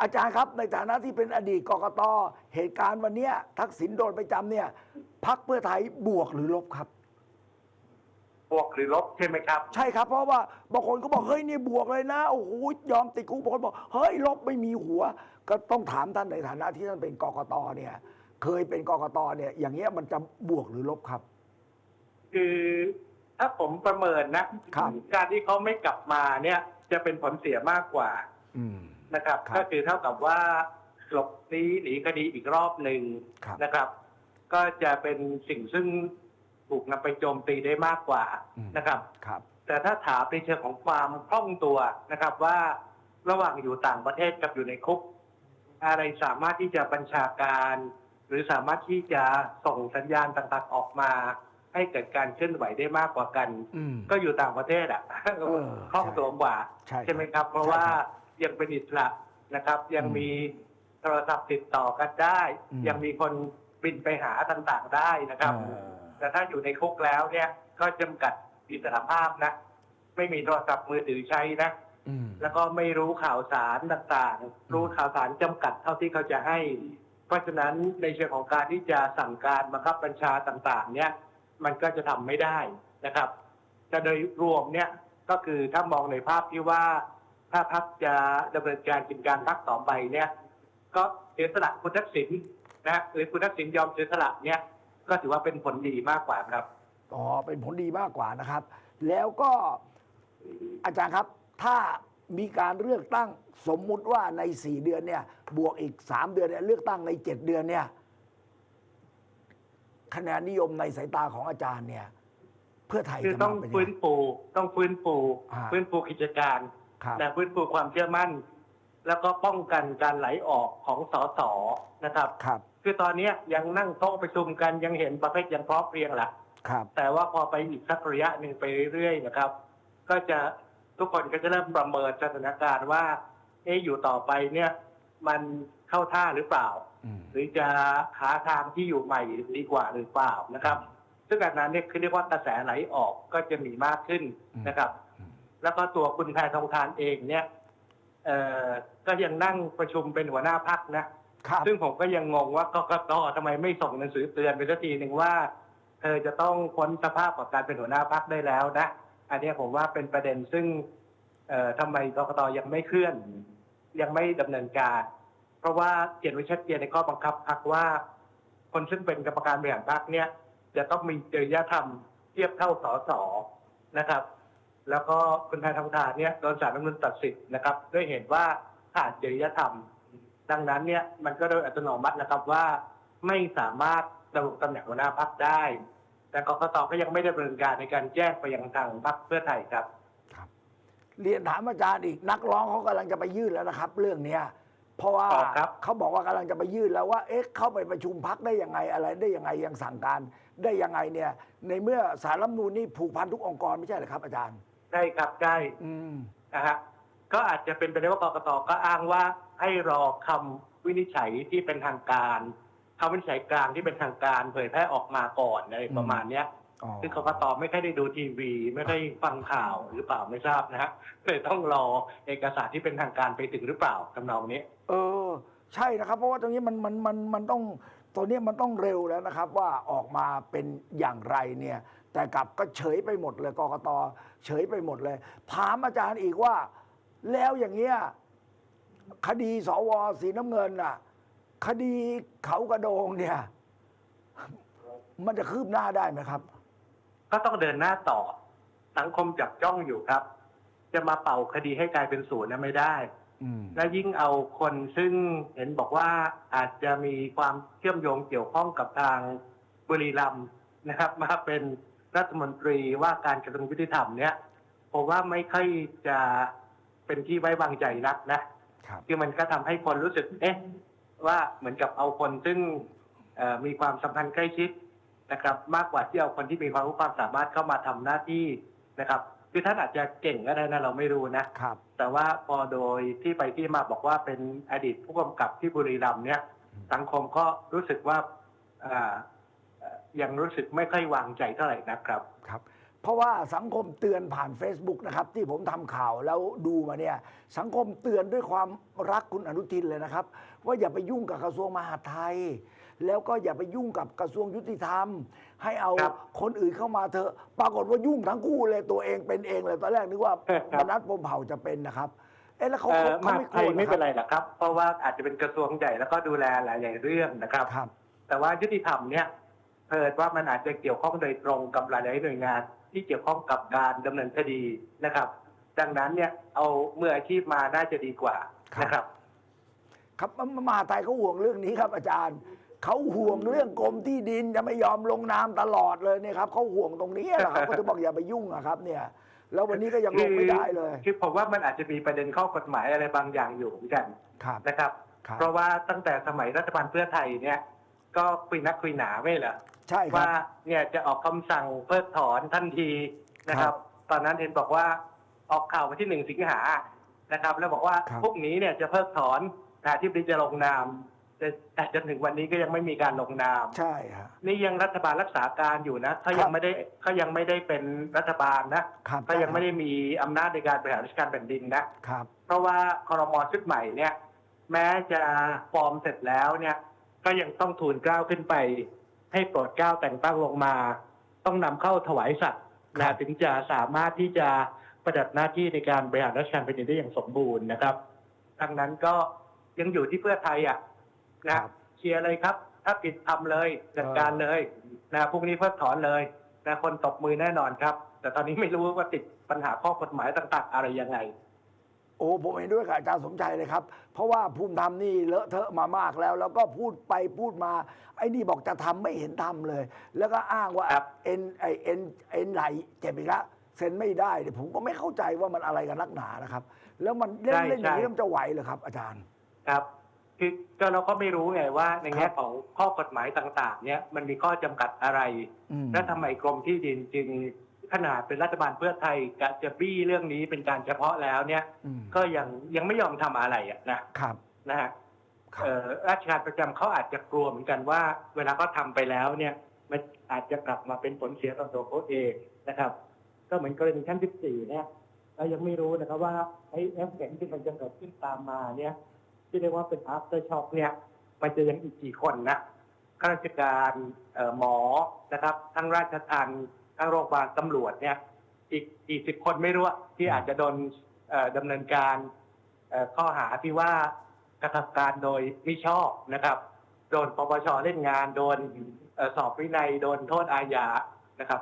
อาจารย์ครับในฐานะที่เป็นอดีตกกตเหตุการณ์วันเนี้ยทักษิณโดนไปจำเนี่ยพักเพื่อไทยบวกหรือลบครับ บวกหรือลบใช่ไหมครับ ใช่ครับ เพราะว่าบางคนก็บอกเฮ้ยนี่บวกเลยนะโอ้โหยอมติดคุกบางคนบอกเฮ้ยลบไม่มีหัว ก็ต้องถามท่านในฐานะที่ท่านเป็นกกตเนี่ย เคยเป็นกกตเนี่ย อย่างเงี้ยมันจะบวกหรือลบครับ คือถ้าผมประเมินนะครับ การที่เขาไม่กลับมาเนี่ย จะเป็นผลเสียมากกว่า อืม นะครับครับ ก็คือเท่ากับว่าหลบหนีหนีคดีอีกรอบหนึ่งครับนะครับ ก็จะเป็นสิ่งซึ่งถูกนำไปโจมตีได้มากกว่าอืมนะครับครับ แต่ถ้าถามในเชิงของความคล่องตัวนะครับว่าระหว่างอยู่ต่างประเทศกับอยู่ในคุก อะไรสามารถที่จะบัญชาการ หรือสามารถที่จะส่งสัญญาณต่างๆออกมา ให้เกิดการเคลื่อนไหวได้มากกว่ากันอืมก็อยู่ต่างประเทศอะอคล่องตัวกว่าใช่ใช่ไหมครับ เพราะใช่ว่าครับ ยังเป็นอิสระนะครับ ยังอืมมีโทรศัพท์ติดต่อกันได้ อืม ยังมีคนบินไปหาต่างๆได้นะครับ เออแต่ถ้าอยู่ในคุกแล้วเนี่ยก็จำกัดอิสรภาพนะ ไม่มีโทรศัพท์มือถือใช้นะ อืม แล้วก็ไม่รู้ข่าวสารต่างๆ รู้ข่าวสารจำกัดเท่าที่เขาจะให้ เพราะฉะนั้นในเชิงของการที่จะสั่งการบังคับบัญชาต่างๆ เนี่ย มันก็จะทำไม่ได้นะครับ แต่โดยรวมเนี่ยก็คือถ้ามองในภาพที่ว่า ถ้าพักจะดำเนินการกิจการพักต่อไปเนี่ย ก็เสียสละคุณทักษิณนะหรือคุณทักษิณยอมเสียสละเนี่ย ก็ถือว่าเป็นผลดีมากกว่าครับอ๋อเป็นผลดีมากกว่านะครับ แล้วก็อาจารย์ครับถ้ามีการเลือกตั้งสมมุติว่าในสี่เดือนเนี่ย บวกอีกสามเดือนเนี่ยเลือกตั้งในเจ็ดเดือนเนี่ยคะแนนนิยมในสายตาของอาจารย์เนี่ย เพื่อไทยคือจะต้องมาเป็นยังฟื้นไงฟูต้องฟื้นฟูอ่าฟื้นฟูกิจการ ครับและฟื้นฟูความเชื่อมั่น แล้วก็ป้องกันการไหลออกของสสนะครับ ครับ คือตอนเนี้ยยังนั่งโต๊ะประชุมกันยังเห็นประเภทยังพร้อมเพรียงแหละครับ แต่ว่าพอไปอีกสักระยะหนึ่งไปเรื่อยๆนะครับ ก็จะทุกคนก็จะเริ่มประเมินสถานการณ์ว่า เอ๊ะอยู่ต่อไปเนี่ย มันเข้าท่าหรือเปล่า อืม หรือจะหาทางที่อยู่ใหม่ดีกว่าหรือเปล่านะครับ ซึ่งอันนั้นเนี่ยคือเรียกว่ากระแสไหลออกก็จะมีมากขึ้นนะครับอืม แล้วก็ตัวคุณแพทองทานเองเนี่ยเอ่อก็ยังนั่งประชุมเป็นหัวหน้าพักนะ ครับ ซึ่งผมก็ยังงงว่ากกตทำไมไม่ส่งหนังสือเตือนไปสักทีหนึ่งว่าเธอจะต้องพ้นสภาพของการเป็นหัวหน้าพักได้แล้วนะ อันเนี้ยผมว่าเป็นประเด็นซึ่ง เอ่อทำไมกกตยังไม่เคลื่อน ยังไม่ดำเนินการ เพราะว่าเขียนไว้ชัดเจนในข้อบังคับพักว่า คนซึ่งเป็นกรรมการบริหารพักเนี่ย จะต้องมีจริยธรรมเทียบเท่าสสนะครับ แล้วก็คุณแพทองทานเนี่ยโดนศาลรัฐธรรมนุนตัดสิทธิ์นะครับด้วยเหตุว่าขาดจริยธรรม ดังนั้นเนี่ยมันก็โดยอัตโนมัตินะครับว่าไม่สามารถดำรงตำแหน่งหัวหน้าพักได้ แต่กกตก็ยังไม่ได้ดำเนินการในการแจ้งไปยังทางพรรคเพื่อไทยครับ เรียนถามอาจารย์อีกนักร้องเขากำลังจะไปยื่นแล้วนะครับ เรื่องเนี้ยเพราะว่าอ๋อครับ เขาบอกว่ากำลังจะไปยื่นแล้วว่า เอ๊ะเข้าไปประชุมพักได้ยังไงอะไรได้ยังไงยังสั่งการได้ยังไงเนี่ย ในเมื่อสารรัฐธรรมนูญนี่ผูกพันทุกองค์กรไม่ใช่เหรอครับอาจารย์ใช่ครับใช่อืมนะฮะก็อาจจะเป็นไปได้ว่ากกตก็อ้างว่าให้รอคำวินิจฉัยที่เป็นทางการคำวินิจฉัยกลางที่เป็นทางการเผยแพร่ออกมาก่อนอะไรประมาณเนี้ยอ๋อซึ่งกกตไม่ค่อยได้ดูทีวี ไม่ได้ฟังข่าวหรือเปล่าไม่ทราบนะฮะเลยต้องรอเอกสารที่เป็นทางการไปถึงหรือเปล่าทำนองนี้ เออ ใช่นะครับ เพราะว่าตรงนี้มันมันมันมันต้องตัวนี้มันต้องเร็วแล้วนะครับ ว่าออกมาเป็นอย่างไรเนี่ย แต่กลับก็เฉยไปหมดเลยกกตเฉยไปหมดเลยถามอาจารย์อีกว่า แล้วอย่างเงี้ยคดีสวสีน้ำเงินน่ะ คดีเขากระโดงเนี่ย มันจะคืบหน้าได้ไหมครับ ก็ต้องเดินหน้าต่อ สังคมจับจ้องอยู่ครับ จะมาเป่าคดีให้กลายเป็นศูนย์นะไม่ได้อืมและยิ่งเอาคนซึ่งเห็นบอกว่าอาจจะมีความเชื่อมโยงเกี่ยวข้องกับทางบุรีรัมย์นะครับ มาเป็น รัฐมนตรีว่าการกระทรวงยุติธรรมเนี่ยผมว่าไม่ค่อยจะเป็นที่ไว้วางใจนักนะครับคือมันก็ทำให้คนรู้สึกเอ๊ะว่าเหมือนกับเอาคนซึ่งเอ่อมีความสัมพันธ์ใกล้ชิดนะครับ มากกว่าที่เอาคนที่มีความรู้ความสามารถเข้ามาทำหน้าที่นะครับคือท่านอาจจะเก่งก็ได้นะเราไม่รู้นะครับแต่ว่าพอโดยที่ไปที่มาบอกว่าเป็นอดีตผู้กำกับที่บุรีรัมย์เนี่ย สังคมก็รู้สึกว่าอ่าเอ่อ ยังรู้สึกไม่ค่อยวางใจเท่าไหร่นะครับครับ เพราะว่าสังคมเตือนผ่าน Facebook นะครับที่ผมทำข่าวแล้วดูมาเนี่ยสังคมเตือนด้วยความรักคุณอนุทินเลยนะครับ ว่าอย่าไปยุ่งกับกระทรวงมหาดไทย แล้วก็อย่าไปยุ่งกับกระทรวงยุติธรรม ให้เอาครับคนอื่นเข้ามาเถอะปรากฏว่ายุ่งทั้งคู่เลยตัวเองเป็นเองเลยตอนแรกนึกว่าครับมนัดพรหมเผ่าจะเป็นนะครับเอ๊ะแล้วเขาเอ่อเขามเขาหาดไม่กไทลัยวไม่หรอคเป็นรับไรหรอกครับ เพราะว่าอาจจะเป็นกระทรวงใหญ่แล้วก็ดูแลหลาย ๆ เรื่องนะครับครับแต่ว่ายุติธรรมเนี่ย เพิดว่ามันอาจจะเกี่ยวข้องโดยตรงกับหลายๆหน่วยงาน ที่เกี่ยวข้องกับการดำเนินคดีนะครับ ดังนั้นเนี่ยเอามืออาชีพมาน่าจะดีกว่าครับนะครับ ครับมมหาไทยเขาห่วงเรื่องนี้ครับ อาจารย์เขาห่วงเรื่องกรมที่ดินจะไม่ยอมลงนามตลอดเลยเนี่ยครับเขาห่วงตรงนี้แหละครับเขาจะบอกอย่าไปยุ่งอะครับ เนี่ย แล้ววันนี้ก็ยังลงไม่ได้เลยคือผมว่ามันอาจจะมีประเด็นข้อกฎหมายอะไรบางอย่างอยู่เหมือนกันครับนะครับครับ เพราะว่าตั้งแต่สมัยรัฐบาลเพื่อไทยเนี่ย ก็คุยนักคุยหนาไม่เหรอ ใช่ครับว่าเนี่ยจะออกคำสั่งเพิกถอนทันทีนะคครัรับบ ตอนนั้นเห็นบอกว่าออกข่าววันที่หนึ่งสิงหานะครับ แล้วบอกว่าครับพรุ่งนี้เนี่ยจะเพิกถอนนะที่บดีจะลงนามแต่แต่จนถึงวันนี้ก็ยังไม่มีการลงนาม ใช่ฮะ นี่ยังรัฐบาลรักษาการอยู่นะเขาครัยับงไม่ได้เขายังไม่ได้เป็นรัฐบาลนะครับเขายังไม่ได้มีอำนาจในการบริหารราชการแผ่นดินนะ ครับ เพราะว่าคอรมอชุดใหม่เนี่ย แม้จะฟอร์มเสร็จแล้วเนี่ย ก็ยังต้องทูลเกล้าขึ้นไป ให้โปรดเกล้าแต่งตั้งลงมา ต้องนำเข้าถวายสัตว์ครันะบถึงจะสามารถที่จะประดับหน้าที่ในการบริหารราชการแผ่นดินได้อย่างสมบูรณ์นะครับดังนั้นก็ยังอยู่ที่เพื่อไทยอะนะเชียร์เลยครับ ถ้าผิดทำเลยจัดการเลยนะพรุ่งนี้เพิกถอนเลยนะคนตบมือแน่นอนครับ แต่ตอนนี้ไม่รู้ว่าติดปัญหาข้อกฎหมายต่าง ๆ อะไรยังไง โอ้ผมเห็นด้วยกับอาจารย์สมชัยเลยครับ เพราะว่าภูมิธรรมนี่เลอะเทอะมามากแล้ว แล้วก็พูดไปพูดมา ไอ้นี่บอกจะทำไม่เห็นทำเลย แล้วก็อ้างว่าครับเอ็นไอเอ็นเอ็นไหลเจ็บอีกแล้วเซ็นไม่ได้เนี่ยผมก็ไม่เข้าใจว่ามันอะไรกันนักหนานะครับ แล้วมันเล่นใช่เล่นอย่างนี้ใช่มันจะไหวเหรอครับ อาจารย์ครับคือก็เราก็ไม่รู้ไงว่า ในครัแง่บของข้อกฎหมายต่าง ๆ เนี่ยมันมีข้อจำกัดอะไรอืมและทำไมกรมที่ดินจึง ขนาดเป็นรัฐบาลเพื่อไทยกะจะบี้เรื่องนี้เป็นการเฉพาะแล้วเนี่ย อืมก็ยังยังไม่ยอมทำอะไรอะนะครับ นะฮะครับ เอ่อราชการประจำเขาอาจจะกลัวเหมือนกันว่า เวลาเขาทาไปแล้วเนี่ย มันอาจจะกลับมาเป็นผลเสียต่อตัวเขาเองนะครับ ก็เหมือนกรณีชั้น 14 เนี่ยเรายังไม่รู้นะครับว่าไอ้เอฟเฟกต์ที่มันจะเกิดขึ้นตามมาเนี่ย ที่เรียกว่าเป็น after shock เนี่ย มันจะยังอีกกี่คนนะข้าราชการเอ่อหมอนะครับ ทั้งราชทัณฑ์ ทั้งโรงพยาบาลตำรวจเนี่ย อีกกี่สิบคนไม่รู้อะที่อาจจะโดนเอ่อดำเนินการเอ่อข้อหาที่ว่ากระทำการโดยมิชอบนะครับ โดนปปชเล่นงานโดนเอ่อสอบวินัยโดนโทษอาญานะครับ